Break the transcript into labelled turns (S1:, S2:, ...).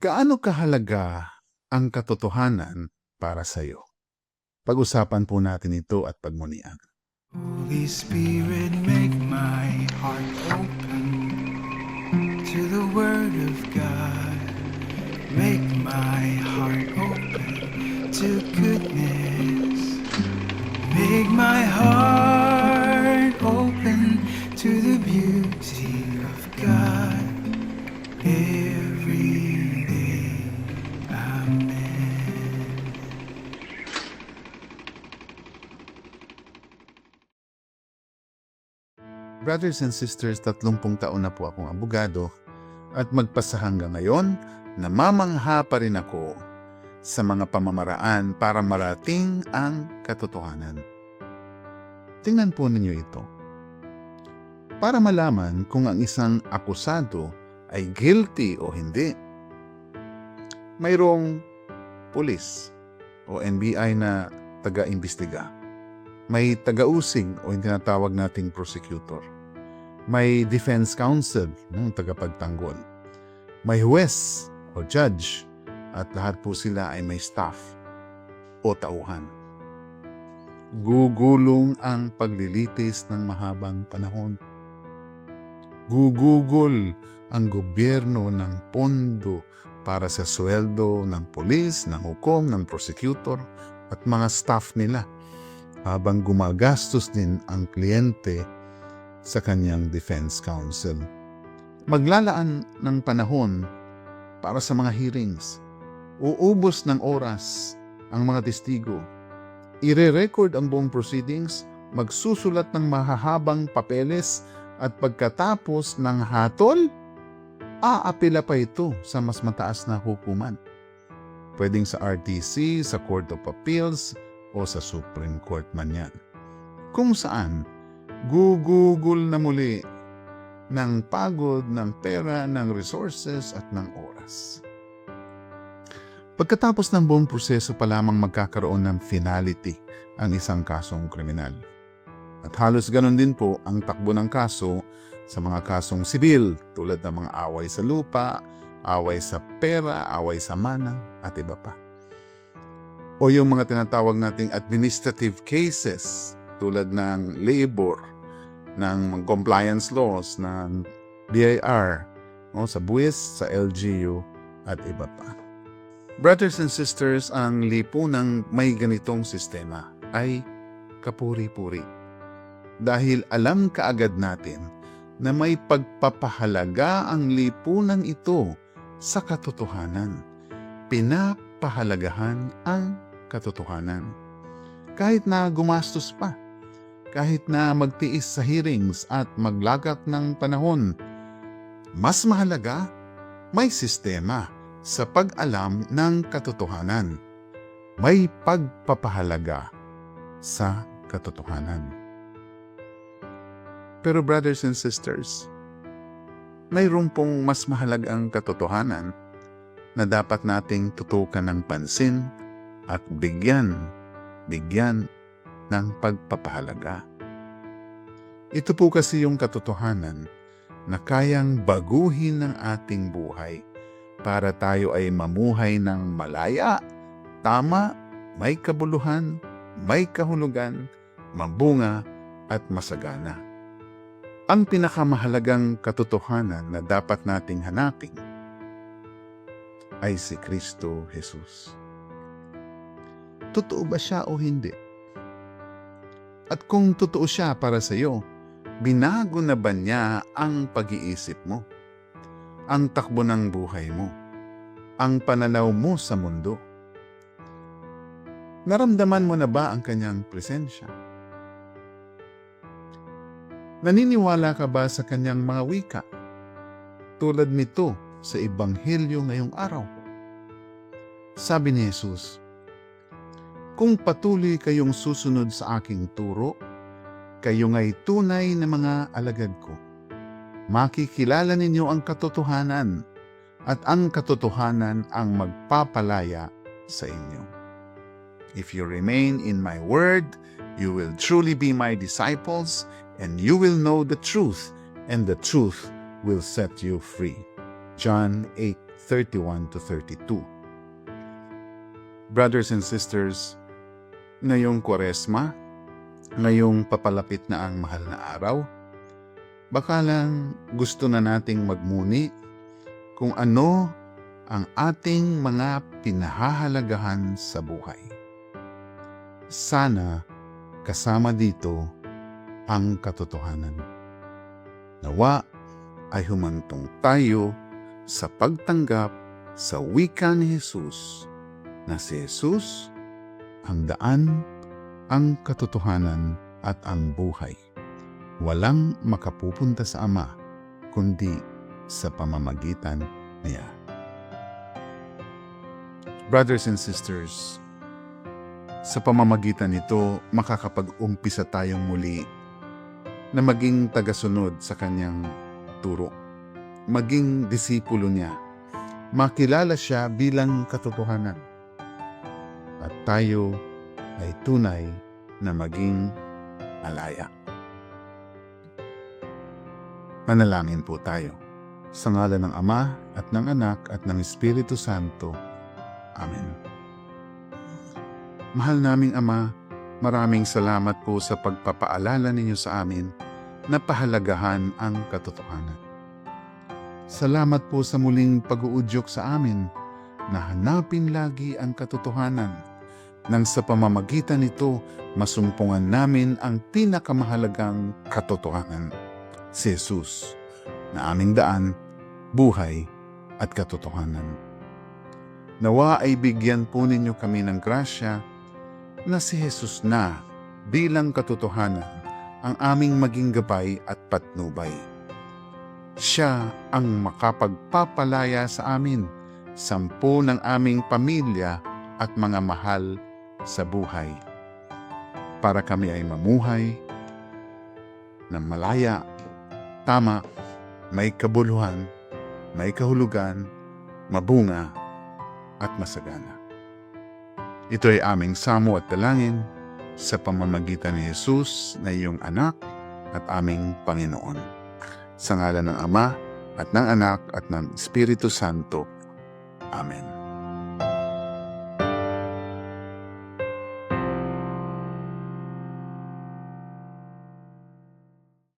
S1: Gaano kahalaga ang katotohanan para sa iyo? Pag-usapan po natin ito at pagmunian.
S2: Holy Spirit, make my heart open to the Word of God. Make my heart open to goodness. Make my heart open to the beauty of God every
S1: Brothers and sisters, 30 taon na po akong abogado at magpasa hanggang ngayon, namamangha pa rin ako sa mga pamamaraan para marating ang katotohanan. Tingnan po ninyo ito. Para malaman kung ang isang akusado ay guilty o hindi, mayroong pulis o NBI na taga-imbestiga may taga-usig o yung tinatawag nating prosecutor. May defense counsel ng tagapagtanggol. May huwes o judge at lahat po sila ay may staff o tauhan. Gugulong ang paglilitis ng mahabang panahon. Gugugol ang gobyerno ng pondo para sa sweldo ng polis, ng hukom, ng prosecutor at mga staff nila habang gumagastos din ang kliyente sa kanyang defense counsel. Maglalaan ng panahon para sa mga hearings. Uubos ng oras ang mga testigo. Ire-record ang buong proceedings, magsusulat ng mahahabang papeles at pagkatapos ng hatol, aapela pa ito sa mas mataas na hukuman. Pwedeng sa RTC, sa Court of Appeals, o sa Supreme Court man yan. Kung saan, gugugol na muli ng pagod, ng pera, ng resources at ng oras. Pagkatapos ng buong proseso pa lamang magkakaroon ng finality ang isang kasong kriminal. At halos ganun din po ang takbo ng kaso sa mga kasong sibil tulad ng mga away sa lupa, away sa pera, away sa mana at iba pa o yung mga tinatawag nating administrative cases tulad ng labor, ng compliance laws, ng BIR, o sa BUIS, sa LGU, at iba pa. Brothers and sisters, ang lipunang may ganitong sistema ay kapuri-puri. Dahil alam kaagad natin na may pagpapahalaga ang lipunan ito sa katotohanan. Pinapahalagahan ang katotohanan. Kahit na gumastos pa, kahit na magtiis sa hearings at maglagak ng panahon, mas mahalaga, may sistema sa pag-alam ng katotohanan. May pagpapahalaga sa katotohanan. Pero brothers and sisters, mayroon pong mas mahalagang katotohanan na dapat nating tutukan ng pansin at bigyan, bigyan ng pagpapahalaga. Ito po kasi yung katotohanan na kayang baguhin ng ating buhay para tayo ay mamuhay ng malaya, tama, may kabuluhan, may kahulugan, mabunga at masagana. Ang pinakamahalagang katotohanan na dapat nating hanapin ay si Kristo Jesus totoo ba siya o hindi? At kung totoo siya para sa iyo, binago na ba niya ang pag-iisip mo? Ang takbo ng buhay mo? Ang pananaw mo sa mundo? Naramdaman mo na ba ang kanyang presensya? Naniniwala ka ba sa kanyang mga wika? Tulad nito sa Ebanghelyo ngayong araw. Sabi ni Jesus, kung patuloy kayong susunod sa aking turo, kayo nga'y tunay na mga alagad ko. Makikilala ninyo ang katotohanan at ang katotohanan ang magpapalaya sa inyo. If you remain in my word, you will truly be my disciples and you will know the truth and the truth will set you free. John 8:31 to 32. Brothers and sisters, ngayong Kwaresma, ngayong papalapit na ang mahal na araw, baka lang gusto na nating magmuni kung ano ang ating mga pinahahalagahan sa buhay. Sana kasama dito ang katotohanan. Nawa ay humantong tayo sa pagtanggap sa wika ni Jesus na si Jesus ang daan, ang katotohanan at ang buhay. Walang makapupunta sa Ama kundi sa pamamagitan niya. Brothers and sisters, sa pamamagitan nito, makakapag-umpisa tayong muli na maging tagasunod sa kanyang turo. Maging disipulo niya. Makilala siya bilang katotohanan. At tayo ay tunay na maging alaya. Manalangin po tayo. Sa ngala ng Ama at ng Anak at ng Espiritu Santo. Amen. Mahal naming Ama, maraming salamat po sa pagpapaalala ninyo sa amin na pahalagahan ang katotohanan. Salamat po sa muling pag-uudyok sa amin na hanapin lagi ang katotohanan nang sa pamamagitan nito masumpungan namin ang pinakamahalagang katotohanan, si Jesus, na aming daan, buhay at katotohanan. Nawa ay bigyan po ninyo kami ng grasya na si Jesus na bilang katotohanan ang aming maging gabay at patnubay. Siya ang makapagpapalaya sa amin, sampu ng aming pamilya at mga mahal sa buhay. Para kami ay mamuhay ng malaya, tama, may kabuluhan, may kahulugan, mabunga, at masagana. Ito ay aming samo at dalangin sa pamamagitan ni Jesus na iyong anak at aming Panginoon. Sa ngalan ng Ama at ng Anak at ng Espiritu Santo. Amen.